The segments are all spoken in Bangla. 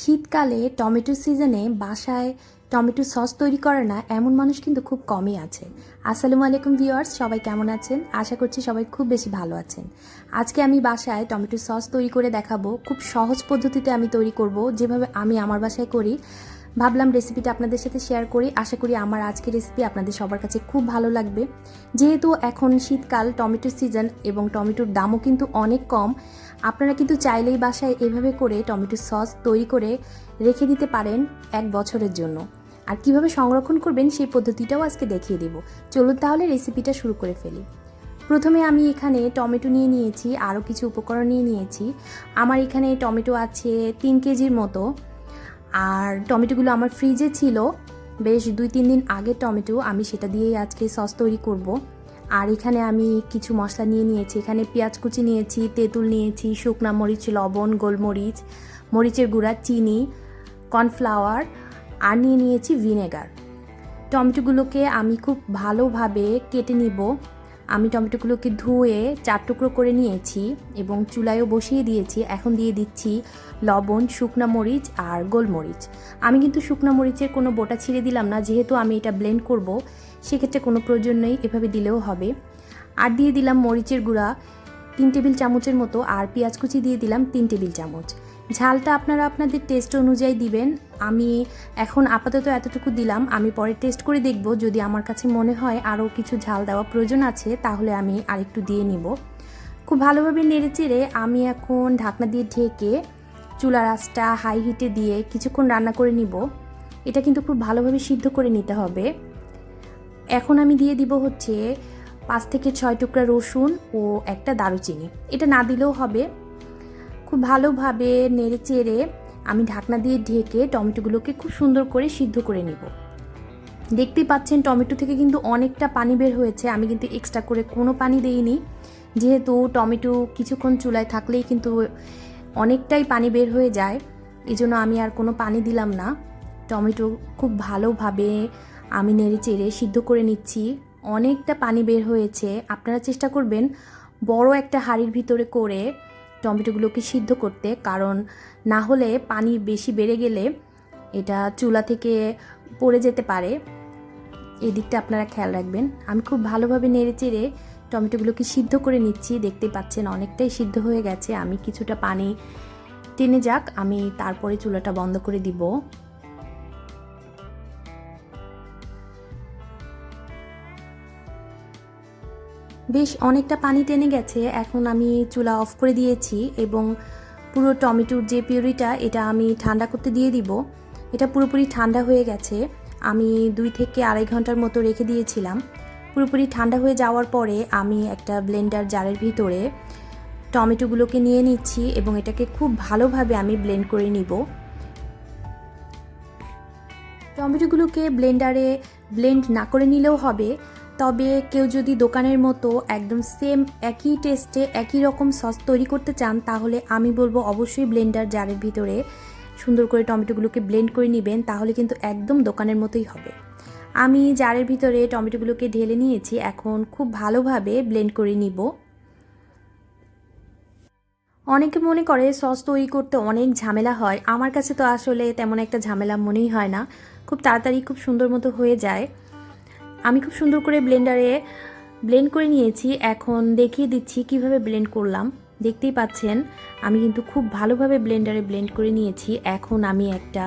শীতকালে টমেটো সিজনে বাসায় টমেটো সস তৈরি করে না এমন মানুষ কিন্তু খুব কমই আছে। আসসালামু আলাইকুম ভিওয়ার্স সবাই কেমন আছেন? আশা করছি সবাই খুব বেশি ভালো আছেন। আজকে আমি বাসায় টমেটো সস তৈরি করে দেখাবো। খুব সহজ পদ্ধতিতে আমি তৈরি করব। যেভাবে আমি আমার বাসায় করি ভাবলাম রেসিপিটা আপনাদের সাথে শেয়ার করি। আশা করি আমার আজকের রেসিপি আপনাদের সবার কাছে খুব ভালো লাগবে। যেহেতু এখন শীতকাল, টমেটো সিজন এবং টমেটোর দামও কিন্তু অনেক কম, আপনারা কিন্তু চাইলেই বাসায় এভাবে করে টমেটোর সস তৈরি করে রেখে দিতে পারেন এক বছরের জন্য। আর কীভাবে সংরক্ষণ করবেন সেই পদ্ধতিটাও আজকে দেখিয়ে দেব। চলুন তাহলে রেসিপিটা শুরু করে ফেলি। প্রথমে আমি এখানে টমেটো নিয়ে নিয়েছি, আরও কিছু উপকরণ নিয়ে নিয়েছি। আমার এখানে টমেটো আছে তিন কেজির মতো। আর টমেটোগুলো আমার ফ্রিজে ছিল। বেশ দুই তিন দিন আগে টমেটো, আমি সেটা দিয়েই আজকে সস তৈরি করব। আর এখানে আমি কিছু মশলা নিয়ে নিয়েছি। এখানে পেঁয়াজ কুচি নিয়েছি, তেঁতুল নিয়েছি, শুকনা মরিচ, লবণ, গোলমরিচ, মরিচের গুঁড়া, চিনি, কর্নফ্লাওয়ার, আর নিয়ে নিয়েছি ভিনেগার। টমেটোগুলোকে আমি খুব ভালোভাবে কেটে নিব। আমি টমেটোগুলোকে ধুয়ে চার টুকরো করে নিয়েছি এবং চুলায়ও বসিয়ে দিয়েছি। এখন দিয়ে দিচ্ছি লবণ, শুকনা মরিচ আর গোলমরিচ। আমি কিন্তু শুকনা মরিচের কোনো বোটা ছিঁড়ে দিলাম না, যেহেতু আমি এটা ব্লেন্ড করব, সেক্ষেত্রে কোনো প্রয়োজন নেই, এভাবে দিলেও হবে। আর দিয়ে দিলাম মরিচের গুঁড়া তিন টেবিল চামচের মতো, আর পেঁয়াজ কুচি দিয়ে দিলাম তিন টেবিল চামচ। ঝালটা আপনারা আপনাদের টেস্ট অনুযায়ী দিবেন। আমি এখন আপাতত এতটুকু দিলাম। আমি পরে টেস্ট করে দেখব। যদি আমার কাছে মনে হয় আরও কিছু ঝাল দেওয়া প্রয়োজন আছে, তাহলে আমি আরেকটু দিয়ে নিব। খুব ভালোভাবে নেড়ে চেড়ে আমি এখন ঢাকনা দিয়ে ঢেকে চুলার আঁচটা হাই হিটে দিয়ে কিছুক্ষণ রান্না করে নিব। এটা কিন্তু খুব ভালোভাবে সিদ্ধ করে নিতে হবে। এখন আমি দিয়ে দিব হচ্ছে পাঁচ থেকে ছয় টুকরা রসুন ও একটা দারুচিনি। এটা না দিলেও হবে। খুব ভালোভাবে নেড়ে চেড়ে আমি ঢাকনা দিয়ে ঢেকে টমেটোগুলোকে খুব সুন্দর করে সিদ্ধ করে নিব। দেখতেই পাচ্ছেন টমেটো থেকে কিন্তু অনেকটা পানি বের হয়েছে। আমি কিন্তু এক্সট্রা করে কোনো পানি দেইনি। যেহেতু টমেটো কিছুক্ষণ চুলায় থাকলেই কিন্তু অনেকটাই পানি বের হয়ে যায়। এই জন্য আমি আর কোনো পানি দিলাম না। টমেটো খুব ভালোভাবে আমি নেড়ে চেড়ে সিদ্ধ করে নিচ্ছি। অনেকটা পানি বের হয়েছে। আপনারা চেষ্টা করবেন বড় একটা হাঁড়ির ভিতরে করে টমেটোগুলোকে সিদ্ধ করতে, কারণ না হলে পানি বেশি বেড়ে গেলে এটা চুলা থেকে পড়ে যেতে পারে। এদিকটা আপনারা খেয়াল রাখবেন। আমি খুব ভালোভাবে নেড়ে চেড়ে টমেটোগুলোকে সিদ্ধ করে নিচ্ছি। দেখতে পাচ্ছেন অনেকটাই সিদ্ধ হয়ে গেছে। আমি কিছুটা পানি টেনে যাক, আমি তারপরে চুলাটা বন্ধ করে দিব। বেশ অনেকটা পানি টেনে গেছে। এখন আমি চুলা অফ করে দিয়েছি এবং পুরো টমেটোর যে পিউরিটা, এটা আমি ঠান্ডা করতে দিয়ে দিব। এটা পুরোপুরি ঠান্ডা হয়ে গেছে। আমি দুই থেকে আড়াই ঘণ্টার মতো রেখে দিয়েছিলাম। পুরোপুরি ঠান্ডা হয়ে যাওয়ার পরে আমি একটা ব্লেন্ডার জারের ভিতরে টমেটোগুলোকে নিয়ে নিচ্ছি এবং এটাকে খুব ভালোভাবে আমি ব্লেন্ড করে নিব। টমেটোগুলোকে ব্লেন্ডারে ব্লেন্ড না করে নিলেও হবে। তবে কেউ যদি দোকানের মতো একদম সেম একই টেস্টে একই রকম সস তৈরি করতে চান, তাহলে আমি বলব অবশ্যই ব্লেন্ডার জারের ভিতরে সুন্দর করে টমেটোগুলোকে ব্লেন্ড করে নেবেন, তাহলে কিন্তু একদম দোকানের মতোই হবে। আমি জারের ভিতরে টমেটোগুলোকে ঢেলে নিয়েছি, এখন খুব ভালোভাবে ব্লেন্ড করে নিব। অনেকে মনে করে সস তৈরি করতে অনেক ঝামেলা হয়, আমার কাছে তো আসলে তেমন একটা ঝামেলা মনেই হয় না। খুব তাড়াতাড়ি খুব সুন্দর মতো হয়ে যায়। আমি খুব সুন্দর করে ব্লেন্ডারে ব্লেন্ড করে নিয়েছি। এখন দেখিয়ে দিচ্ছি কীভাবে ব্লেন্ড করলাম। দেখতেই পাচ্ছেন, আমি কিন্তু খুব ভালোভাবে ব্লেন্ডারে ব্লেন্ড করে নিয়েছি। এখন আমি একটা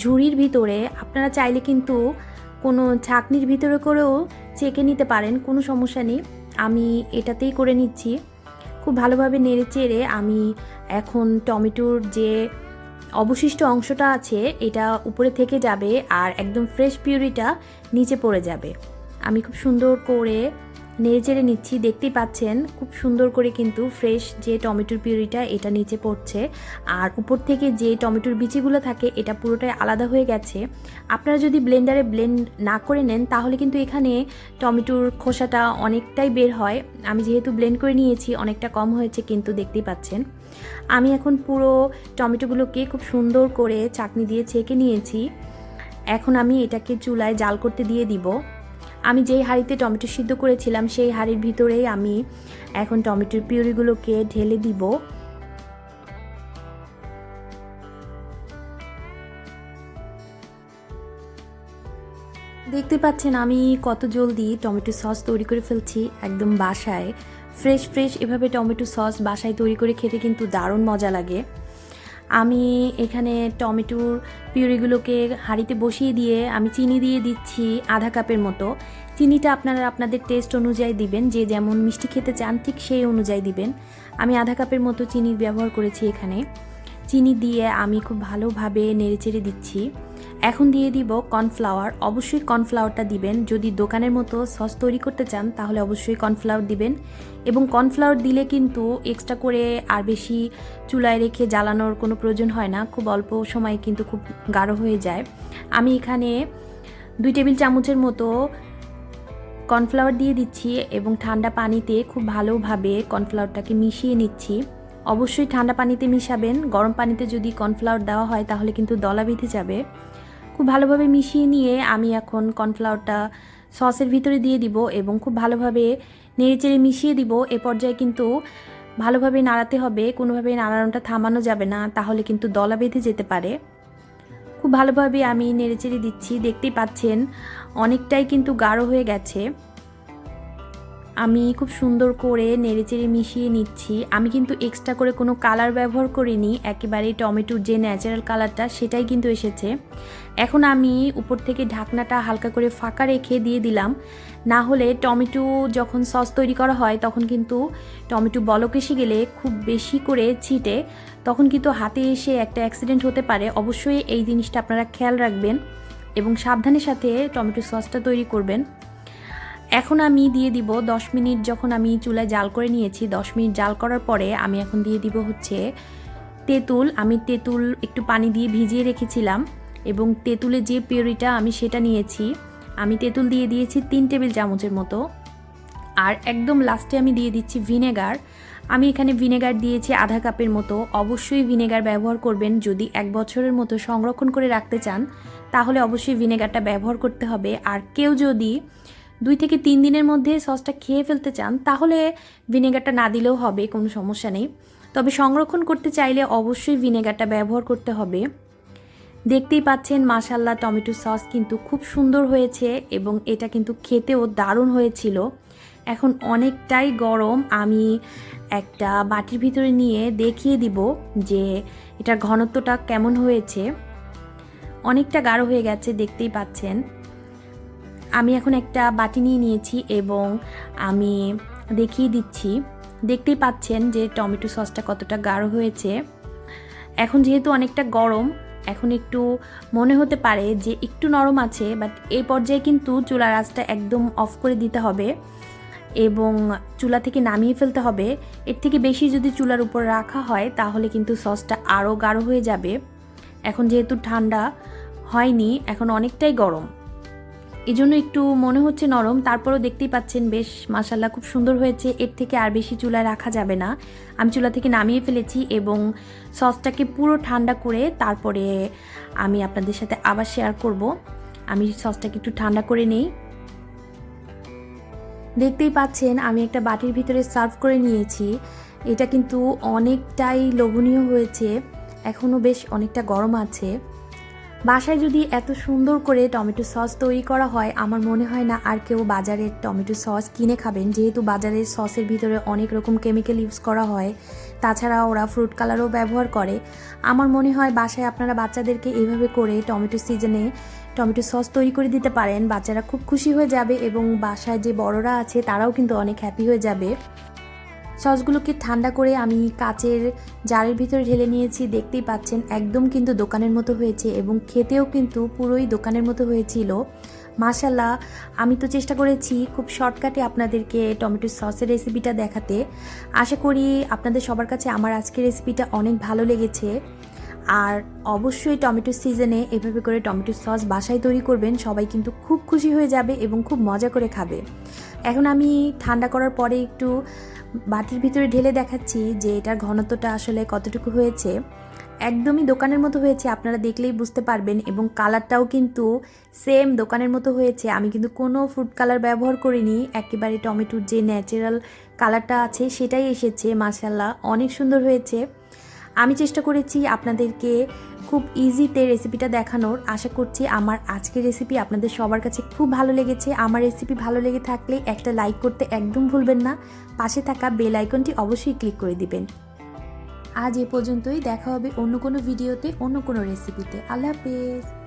ঝুড়ির ভিতরে, আপনারা চাইলে কিন্তু কোনো ছাকনির ভিতরে করেও চেকে নিতে পারেন, কোনো সমস্যা নেই। আমি এটাতেই করে নিচ্ছি। খুব ভালোভাবে নেড়ে চেড়ে আমি এখন টমেটোর যে অবশিষ্ট অংশটা আছে, এটা উপরে থেকে যাবে আর একদম ফ্রেশ পিউরিটা নিচে পড়ে যাবে। আমি খুব সুন্দর করে নেড়ে চেড়ে নিচ্ছি, দেখতেই পাচ্ছেন, খুব সুন্দর করে কিন্তু ফ্রেশ যে টমেটোর পিউরিটা এটা নিচে পড়ছে। আর উপর থেকে যে টমেটোর বিচিগুলো থাকে, এটা পুরোটাই আলাদা হয়ে গেছে। আপনারা যদি ব্লেন্ডারে ব্লেন্ড না করে নেন, তাহলে কিন্তু এখানে টমেটোর খোসাটা অনেকটাই বের হয়। আমি যেহেতু ব্লেন্ড করে নিয়েছি, অনেকটা কম হয়েছে কিন্তু দেখতেই পাচ্ছেন। আমি এখন পুরো টমেটোগুলোকে খুব সুন্দর করে চাটনি দিয়ে ছেঁকে নিয়েছি। এখন আমি এটাকে চুলায় জাল করতে দিয়ে দিব। আমি যেই হাঁড়িতে টমেটো সিদ্ধ করেছিলাম, সেই হাঁড়ির ভিতরেই আমি এখন টমেটোর পিউরিগুলোকে ঢেলে দিব। দেখতে পাচ্ছেন আমি কত জলদি টমেটো সস তৈরি করে ফেলছি একদম বাসায়। ফ্রেশ ফ্রেশ এভাবে টমেটো সস বাসায় তৈরি করে খেতে কিন্তু দারুণ মজা লাগে। আমি এখানে টমেটোর পিউরিগুলোকে হাঁড়িতে বসিয়ে দিয়ে, আমি চিনি দিয়ে দিচ্ছি আধা কাপের মতো। চিনিটা আপনারা আপনাদের টেস্ট অনুযায়ী দিবেন, যে যেমন মিষ্টি খেতে চান ঠিক সেই অনুযায়ী দিবেন। আমি আধা কাপের মতো চিনি ব্যবহার করেছি এখানে। চিনি দিয়ে আমি খুব ভালোভাবে নেড়েচেড়ে দিচ্ছি। এখন দিয়ে দিব কর্নফ্লাওয়ার। অবশ্যই কর্নফ্লাওয়ারটা দিবেন। যদি দোকানের মতো সস তৈরি করতে চান, তাহলে অবশ্যই কর্নফ্লাওয়ার দিবেন। এবং কর্নফ্লাওয়ার দিলে কিন্তু এক্সট্রা করে আর বেশি চুলায় রেখে জ্বালানোর কোনো প্রয়োজন হয় না। খুব অল্প সময়ে কিন্তু খুব গাঢ় হয়ে যায়। আমি এখানে দুই টেবিল চামচের মতো কর্নফ্লাওয়ার দিয়ে দিচ্ছি এবং ঠান্ডা পানিতে খুব ভালোভাবে কর্নফ্লাওয়ারটাকে মিশিয়ে নিচ্ছি। অবশ্যই ঠান্ডা পানিতে মিশাবেন। গরম পানিতে যদি কর্নফ্লাওয়ার দেওয়া হয়, তাহলে কিন্তু দলা বেঁধে যাবে। খুব ভালোভাবে মিশিয়ে নিয়ে আমি এখন কর্নফ্লাওয়ারটা সসের ভিতরে দিয়ে দিব এবং খুব ভালোভাবে নেড়েচেড়ে মিশিয়ে দিব। এ পর্যায়ে কিন্তু ভালোভাবে নাড়াতে হবে, কোনোভাবে নাড়ানোটা থামানো যাবে না, তাহলে কিন্তু দলা বেঁধে যেতে পারে। খুব ভালোভাবে আমি নেড়েচেড়ে দিচ্ছি, দেখতেই পাচ্ছেন অনেকটাই কিন্তু গাঢ় হয়ে গেছে। আমি খুব সুন্দর করে নেড়েচেড়ে মিশিয়ে নিচ্ছি। আমি কিন্তু এক্সট্রা করে কোনো কালার ব্যবহার করিনি একেবারেই টমেটোর যে ন্যাচারাল কালারটা সেটাই কিন্তু এসেছে। এখন আমি উপর থেকে ঢাকনাটা হালকা করে ফাঁকা রেখে দিয়ে দিলাম। না হলে টমেটো যখন সস তৈরি করা হয়, তখন কিন্তু টমেটো বলক এসে গেলে খুব বেশি করে ছিটে। তখন কিন্তু হাতে এসে একটা অ্যাক্সিডেন্ট হতে পারে। অবশ্যই এই জিনিসটা আপনারা খেয়াল রাখবেন এবং সাবধানের সাথে টমেটো সসটা তৈরি করবেন। এখন আমি দিয়ে দিব 10 মিনিট যখন আমি চুলায় জাল করে নিয়েছি 10 মিনিট জাল করার পরে আমি এখন দিয়ে দিব হচ্ছে তেঁতুল। আমি তেঁতুল একটু পানি দিয়ে ভিজিয়ে রেখেছিলাম এবং তেঁতুলের যে পিউরিটা আমি সেটা নিয়েছি। আমি তেঁতুল দিয়ে দিয়েছি তিন টেবিল চামচের মতো। আর একদম লাস্টে আমি দিয়ে দিচ্ছি ভিনেগার। আমি এখানে ভিনেগার দিয়েছি আধা কাপের মতো। অবশ্যই ভিনেগার ব্যবহার করবেন। যদি এক বছরের মতো সংরক্ষণ করে রাখতে চান, তাহলে অবশ্যই ভিনেগারটা ব্যবহার করতে হবে। আর কেউ যদি দুই থেকে তিন দিনের মধ্যে সসটা খেয়ে ফেলতে চান, তাহলে ভিনেগারটা না দিলেও হবে, কোনো সমস্যা নেই। তবে সংরক্ষণ করতে চাইলে অবশ্যই ভিনেগারটা ব্যবহার করতে হবে। দেখতেই পাচ্ছেন মাসাল্লা টমেটো সস কিন্তু খুব সুন্দর হয়েছে এবং এটা কিন্তু খেতেও দারুণ হয়েছিল। এখন অনেকটাই গরম, আমি একটা বাটির ভিতরে নিয়ে দেখিয়ে দিব যে এটার ঘনত্বটা কেমন হয়েছে। অনেকটা গাঢ় হয়ে গেছে, দেখতেই পাচ্ছেন। আমি এখন একটা বাটি নিয়ে নিয়েছি এবং আমি দেখিয়ে দিচ্ছি। দেখতেই পাচ্ছেন যে টমেটো সসটা কতটা গাঢ় হয়েছে। এখন যেহেতু অনেকটা গরম, এখন একটু মনে হতে পারে যে একটু নরম আছে বাট এই পর্যায়ে কিন্তু চুলার আঁচটা একদম অফ করে দিতে হবে এবং চুলা থেকে নামিয়ে ফেলতে হবে। এর থেকে বেশি যদি চুলার উপর রাখা হয়, তাহলে কিন্তু সসটা আরও গাঢ় হয়ে যাবে। এখন যেহেতু ঠান্ডা হয়নি, এখন অনেকটাই গরম। এই জন্য একটু মনে হচ্ছে নরম, তারপরও দেখতেই পাচ্ছেন বেশ মাসাল্লাহ খুব সুন্দর হয়েছে। এর থেকে আর বেশি চুলায় রাখা যাবে না। আমি চুলা থেকে নামিয়ে ফেলেছি এবং সসটাকে পুরো ঠান্ডা করে তারপরে আমি আপনাদের সাথে আবার শেয়ার করব। আমি সসটাকে একটু ঠান্ডা করে নেই। দেখতেই পাচ্ছেন আমি একটা বাটির ভিতরে সার্ভ করে নিয়েছি। এটা কিন্তু অনেকটাই লোভনীয় হয়েছে। এখনও বেশ অনেকটা গরম আছে। বাসায় যদি এত সুন্দর করে টমেটো সস তৈরি করা হয়, আমার মনে হয় না আর কেউ বাজারের টমেটো সস কিনে খাবেন। যেহেতু বাজারের সসের ভিতরে অনেক রকম কেমিক্যাল ইউজ করা হয়, তাছাড়া ওরা ফ্রুট কালারও ব্যবহার করে। আমার মনে হয় বাসায় আপনারা বাচ্চাদেরকে এইভাবে করে টমেটো সিজনে টমেটো সস তৈরি করে দিতে পারেন। বাচ্চারা খুব খুশি হয়ে যাবে এবং বাসায় যে বড়রা আছে, তারাও কিন্তু অনেক হ্যাপি হয়ে যাবে। সসগুলোকে ঠান্ডা করে আমি কাচের জারের ভিতরে ঢেলে নিয়েছি। দেখতেই পাচ্ছেন, একদম কিন্তু দোকানের মতো হয়েছে এবং খেতেও কিন্তু পুরোই দোকানের মতো হয়েছিল। মাশাল্লাহ আমি তো চেষ্টা করেছি খুব শর্টকাটে আপনাদেরকে টমেটো সসের রেসিপিটা দেখাতে। আশা করি আপনাদের সবার কাছে আমার আজকের রেসিপিটা অনেক ভালো লেগেছে। আর অবশ্যই টমেটো সিজনে এভাবে করে টমেটো সস বাসায় তৈরি করবেন, সবাই কিন্তু খুব খুশি হয়ে যাবে এবং খুব মজা করে খাবে। এখন আমি ঠান্ডা করার পরে একটু বাটির ভিতরে ঢেলে দেখাচ্ছি যে এটার ঘনত্বটা আসলে কতটুকু হয়েছে। একদমই দোকানের মতো হয়েছে, আপনারা দেখলেই বুঝতে পারবেন, এবং কালারটাও কিন্তু সেম দোকানের মতো হয়েছে। আমি কিন্তু কোনো ফুড কালার ব্যবহার করিনি, একেবারে টমেটোর যে ন্যাচারাল কালারটা আছে সেটাই এসেছে মাসাল্লাহ অনেক সুন্দর হয়েছে। আমি চেষ্টা করেছি আপনাদেরকে খুব ইজিতে রেসিপিটা দেখানোর। আশা করছি আমার আজকের রেসিপি আপনাদের সবার কাছে খুব ভালো লেগেছে। আমার রেসিপি ভালো লেগে থাকলে একটা লাইক করতে একদম ভুলবেন না। পাশে থাকা বেল আইকনটি অবশ্যই ক্লিক করে দিবেন। আজ এ পর্যন্তই। দেখা হবে অন্য কোনো ভিডিওতে অন্য কোনো রেসিপিতে আল্লাহ হাফেজ।